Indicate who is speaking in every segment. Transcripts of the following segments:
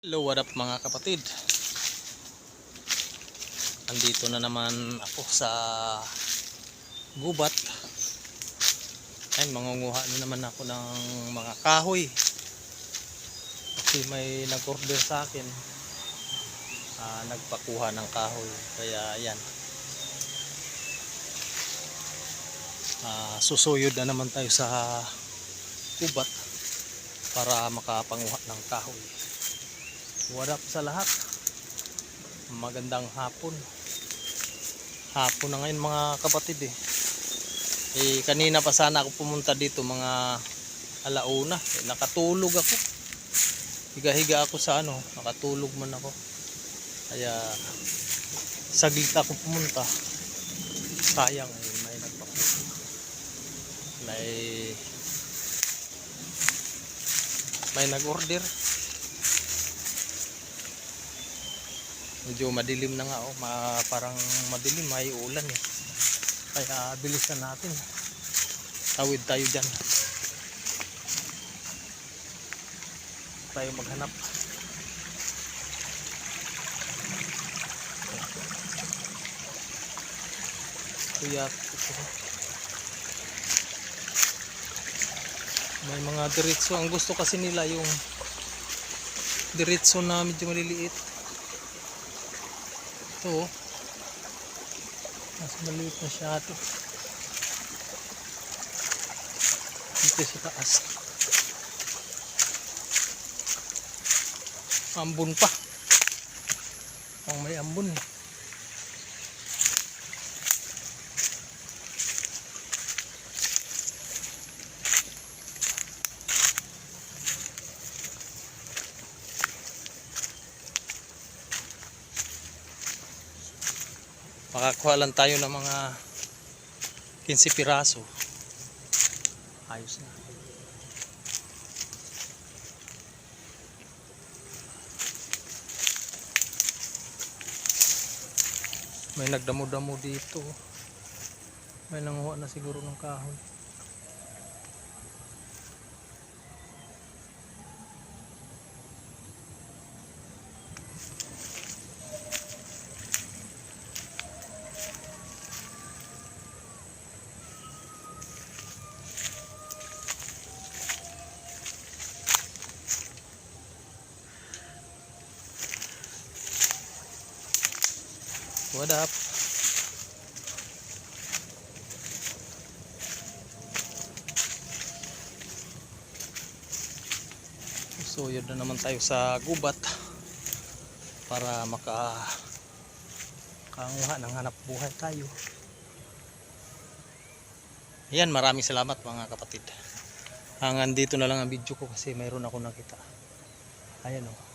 Speaker 1: Hello, what up mga kapatid? Andito na naman ako sa gubat. Ayun, mangunguha na naman ako ng mga kahoy. Kasi may nag-order sa akin. Ah, nagpakuha ng kahoy. Kaya yan. Ah, susuyod na naman tayo sa gubat para makapanguha ng kahoy. What up sa lahat? Magandang hapon. Hapon na ngayon mga kapatid eh. Eh kanina pa sana ako pumunta dito mga alauna. Eh, nakatulog ako. Higa-higa ako sa ano, nakatulog man ako. Kaya saglit ako pumunta. Sayang eh, may nagpakuha. May may nag-order. Medyo madilim na nga oh. Ma, parang madilim may ulan eh. Kaya bilisan natin. Tawid tayo dyan. Tayo maghanap. Kuya may mga diretso. Ang gusto kasi nila yung diretso na medyo maliliit ito mas maliit na siya ito dito sa taas. Ambon pa. Pang may ambon eh. Makakuha lang tayo ng mga 15 piraso. Ayos na. May nagdamo-damo dito. May nanguha na siguro ng kahoy what up? So yun na naman tayo sa gubat para maka kanguha ng hanap buhay tayo. Yan maraming salamat mga kapatid. Hanggang dito na lang ang video ko kasi mayroon ako nakita. Ayan o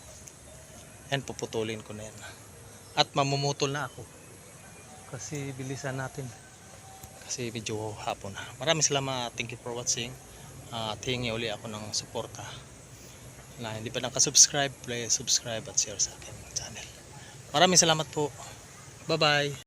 Speaker 1: yan puputulin ko na yan at mamumutol na ako. Kasi bilisan natin. Kasi medyo hapon na. Maraming salamat. Thank you for watching. At hingi uli ako ng suporta. Na hindi pa nakasubscribe please subscribe at share sa akin channel. Maraming salamat po. Bye bye